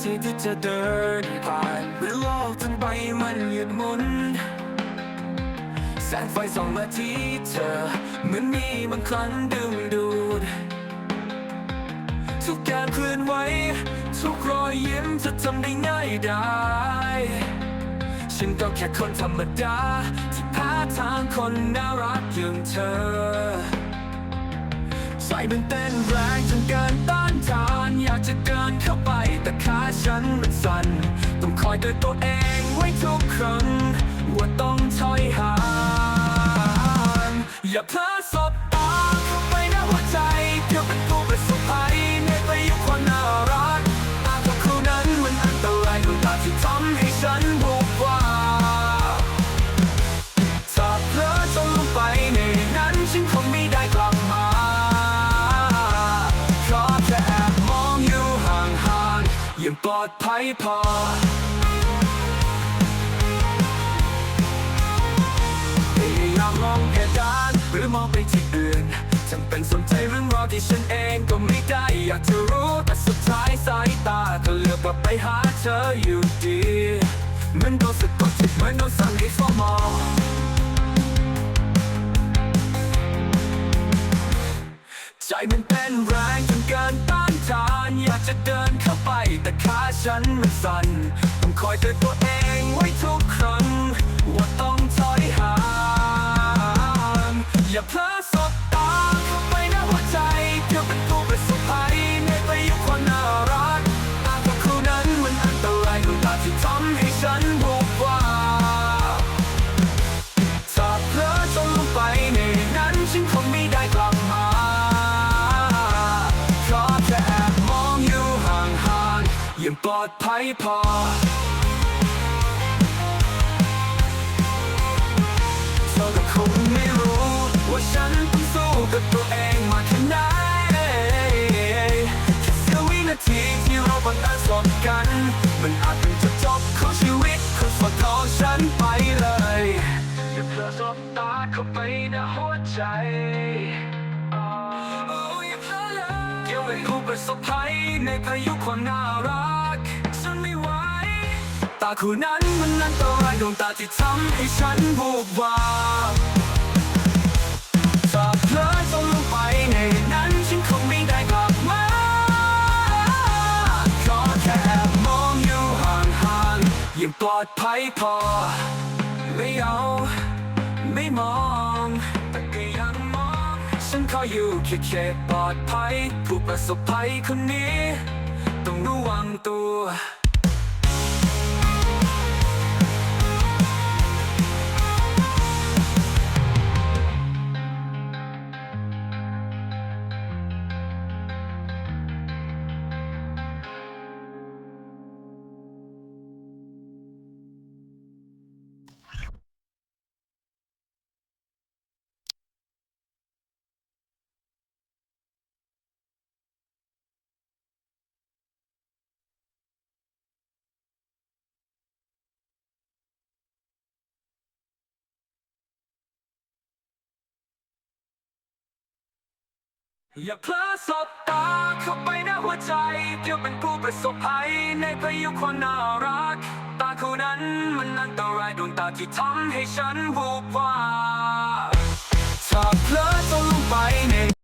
ทีที่จะเดินผ่านเมื่อโลกทั้งใบมันหยุดหมุน แสงไฟส่องมาที่เธอ เหมือนมีบางครั้งดึงดูด ทุกการเคลื่อนไหวทุกรอยยิ้มจะทำได้ง่ายได้ฉันก็แค่คนธรรมดา ที่พาทางคนน่ารักอย่างเธอ ใส่เป็นเต้นแรงจนเกินต้านทาน อยากจะเดินเข้าไปแต่ขาฉันมันสั่น ต้องคอยเตือนตัวเองไว้ทุกครั้ง ว่าต้องถอยห่างอย่าเพลอ อดภัยพอ พยายามมองเพดานหรือมองไปที่อื่นจำเป็นสนใจเรื่องราวที่ฉันเองก็ไม่ได้อยากจะรู้ แต่สุดท้ายสายตาก็เลือกกลับไปหาเธออยู่ดีเหมือนโดนสะกดจิตเหมือนโดนสั่งให้เฝ้ามอง มันเป็นแรงจนเกินต้านทาน อยากจะเดินเข้าไปแต่ขาฉันมันสั่นต้องคอยเตือนตัวเองไว้ อดภัยพอ เธอก็คงไม่รู้ ว่าฉันต้องสู้กับตัวเองมาแค่ไหนแค่เสี้ยววินาทีที่เราบังเอิญสบกัน มันอาจเป็นจุดจบของชีวิตคนสดของฉันไปเลยอย่าเผลอสบตาเข้าไปในหัวใจโอ้ย่าเผลอเลยเกี่ยวกับผู้ประสบภัยในพายุความน่ารักฉัน ตาคู่นั้นมันอันตรายดวงตาที่ทำให้ฉันบูบวาบถ้าเพลอจนลงไปในนั้นฉันคงไม่ได้กลับมาขอแค่แอบมองอยู่ห่างๆยังปลอดภัยพอ ไม่เอาไม่มองแต่ก็ยังมอง ฉันขออยู่แค่เขตปลอดภัย ผู้ประสบภัยคนนี้ ต้องระวังตัว อย่าเพลอสบตาเข้าไปในหัวใจเดี๋ยวเป็นผู้ประสบภัยในพายุความน่ารัก ตาคู่นั้นมันอันตรายดวงตาที่ทำให้ฉันวูบวาบถ้าเพลอจนลงไปใน